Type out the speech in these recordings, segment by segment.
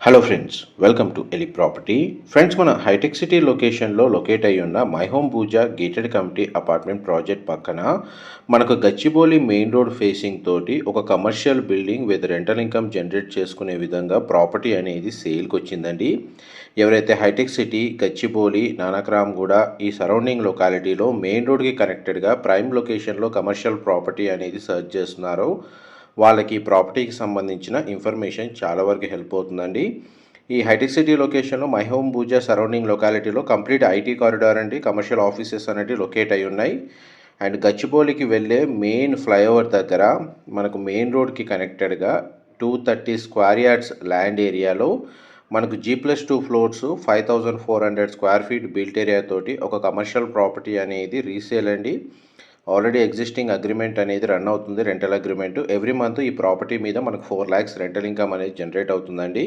Hello friends welcome to Eli property friends మన hitech city లొకేషన్లో locate అయి ఉన్న my home Pooja gated community apartment project పక్కన మనకు గచ్చిబౌలి మెయిన్ రోడ్ ఫేసింగ్ తోటి ఒక commercial building with rental income generate చేసుకునే విధంగా ప్రాపర్టీ అనేది సేల్కి వచ్చిందండి. ఎవరైతే హైటెక్ సిటీ గచ్చిబౌలి నానక్రామ్గూడ ఈ సరౌండింగ్ లొకాలిటీలో మెయిన్ రోడ్కి కనెక్టెడ్గా ప్రైమ్ లొకేషన్లో కమర్షియల్ ప్రాపర్టీ అనేది సర్చ్ చేస్తున్నారో వాళ్ళకి ప్రాపర్టీకి సంబంధించిన ఇన్ఫర్మేషన్ చాలా వరకు హెల్ప్ అవుతుందండి. ఈ హైటెక్ సిటీ లొకేషన్లో మైహోమ్ హోమ్ సరౌండింగ్ లొకాలిటీలో కంప్లీట్ ఐటీ కారిడార్ అండి. కమర్షియల్ ఆఫీసెస్ అనేవి లొకేట్ అయి ఉన్నాయి. అండ్ గచ్చిబౌలికి వెళ్ళే మెయిన్ ఫ్లైఓవర్ దగ్గర మనకు మెయిన్ రోడ్కి కనెక్టెడ్గా two thirty square yards land ఏరియాలో మనకు G plus two floors five thousand four hundred square feet built area తోటి ఒక కమర్షియల్ ప్రాపర్టీ అనేది రీసేల్ అండి. ఆల్రెడీ ఎగ్జిస్టింగ్ అగ్రిమెంట్ అనేది రన్ అవుతుంది రెంటల్ అగ్రిమెంట్. ఎవ్రీ మంత్ ఈ ప్రాపర్టీ మీద మనకు ఫోర్ ల్యాక్స్ రెంటల్ ఇన్కమ్ అనేది జనరేట్ అవుతుందండి.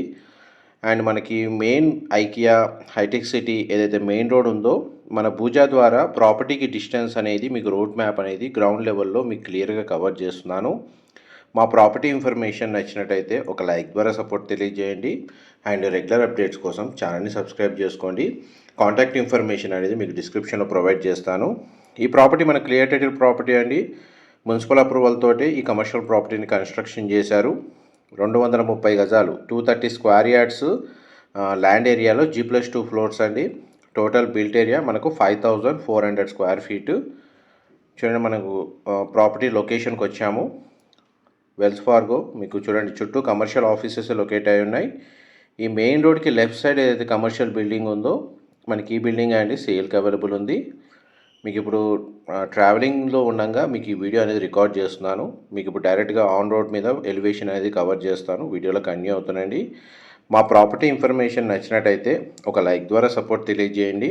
అండ్ మనకి main IKEA hi tech city ఏదైతే మెయిన్ రోడ్ ఉందో మన పూజా ద్వారా ప్రాపర్టీకి డిస్టెన్స్ అనేది మీకు రోడ్ మ్యాప్ అనేది గ్రౌండ్ లెవెల్లో మీకు క్లియర్గా కవర్ చేస్తున్నాను. మా ప్రాపర్టీ ఇన్ఫర్మేషన్ నచ్చినట్టయితే ఒక లైక్ ద్వారా సపోర్ట్ తెలియజేయండి. అండ్ రెగ్యులర్ అప్డేట్స్ కోసం ఛానల్ని సబ్స్క్రైబ్ చేసుకోండి. కాంటాక్ట్ ఇన్ఫర్మేషన్ అనేది మీకు డిస్క్రిప్షన్లో ప్రొవైడ్ చేస్తాను. ఈ ప్రాపర్టీ మన క్లియర్ ప్రాపర్టీ అండి. మున్సిపల్ అప్రూవల్ తోటి ఈ కమర్షియల్ ప్రాపర్టీని కన్స్ట్రక్షన్ చేశారు. రెండు వందల ముప్పై గజాలు two thirty square yards land ఏరియాలో జీ ప్లస్ టూ ఫ్లోర్స్ అండి. టోటల్ బిల్ట్ ఏరియా మనకు five thousand four hundred square feet చూడండి మనకు ప్రాపర్టీ లొకేషన్కి వచ్చాము. వెల్స్ ఫార్గో మీకు చూడండి చుట్టూ కమర్షియల్ ఆఫీసెస్ లొకేట్ అయి ఉన్నాయి. ఈ మెయిన్ రోడ్కి లెఫ్ట్ సైడ్ ఏదైతే కమర్షియల్ బిల్డింగ్ ఉందో మనకి ఈ బిల్డింగ్ అండి సేల్కి అవైలబుల్ ఉంది. మీకు ఇప్పుడు ట్రావెలింగ్లో ఉండగా మీకు ఈ వీడియో అనేది రికార్డ్ చేస్తున్నాను. మీకు ఇప్పుడు డైరెక్ట్గా ఆన్ రోడ్ మీద ఎలివేషన్ అనేది కవర్ చేస్తాను. వీడియోలో కంటిన్యూ అవుతానండి మా ప్రాపర్టీ ఇన్ఫర్మేషన్ నచ్చినట్టయితే ఒక లైక్ ద్వారా సపోర్ట్ తెలియజేయండి.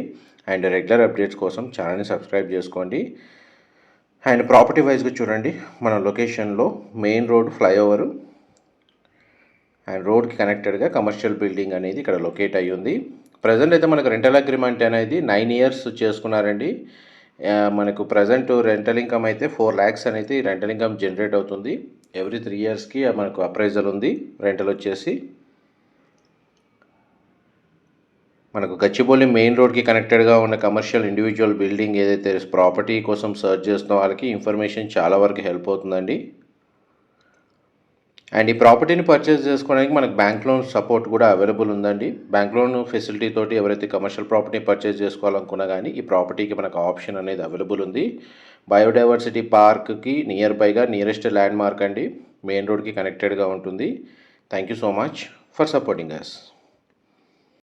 అండ్ రెగ్యులర్ అప్డేట్స్ కోసం ఛానల్ని సబ్స్క్రైబ్ చేసుకోండి. అండ్ ప్రాపర్టీ వైజ్గా చూడండి. మన లొకేషన్లో మెయిన్ రోడ్ ఫ్లైఓవర్. అండ్ రోడ్కి కనెక్టెడ్గా కమర్షియల్ బిల్డింగ్ అనేది ఇక్కడ లొకేట్ అయ్యి ఉంది ప్రజెంట్ అయితే మనకు రెంటల్ అగ్రిమెంట్ అనేది నైన్ ఇయర్స్ చేసుకున్నారండి. మనకు ప్రజెంట్ రెంటల్ ఇన్కమ్ అయితే ఫోర్ ల్యాక్స్ అనేది రెంటల్ ఇన్కమ్ జనరేట్ అవుతుంది. ఎవ్రీ త్రీ ఇయర్స్కి మనకు అప్రైజల్ ఉంది రెంటల్ వచ్చేసి. మనకు గచ్చిబౌలి మెయిన్ రోడ్కి కనెక్టెడ్గా ఉన్న కమర్షియల్ ఇండివిజువల్ బిల్డింగ్ ఏదైతే ప్రాపర్టీ కోసం సర్చ్ చేస్తున్న వాళ్ళకి ఇన్ఫర్మేషన్ చాలా వరకు హెల్ప్ అవుతుందండి. అండ్ ఈ ప్రాపర్టీని పర్చేస్ చేసుకోవడానికి మనకు బ్యాంక్ లోన్ సపోర్ట్ కూడా అవైలబుల్ ఉందండి. బ్యాంక్ లోన్ ఫెసిలిటీ తోటి ఎవరైతే కమర్షియల్ ప్రాపర్టీ పర్చేస్ చేసుకోవాలనుకున్నా కానీ ఈ ప్రాపర్టీకి మనకు ఆప్షన్ అనేది అవైలబుల్ ఉంది. బయోడైవర్సిటీ పార్క్కి నియర్ బైగా నియరెస్ట్ ల్యాండ్ మార్క్ అండి. మెయిన్ రోడ్కి కనెక్టెడ్గా ఉంటుంది. Thank you so much for supporting us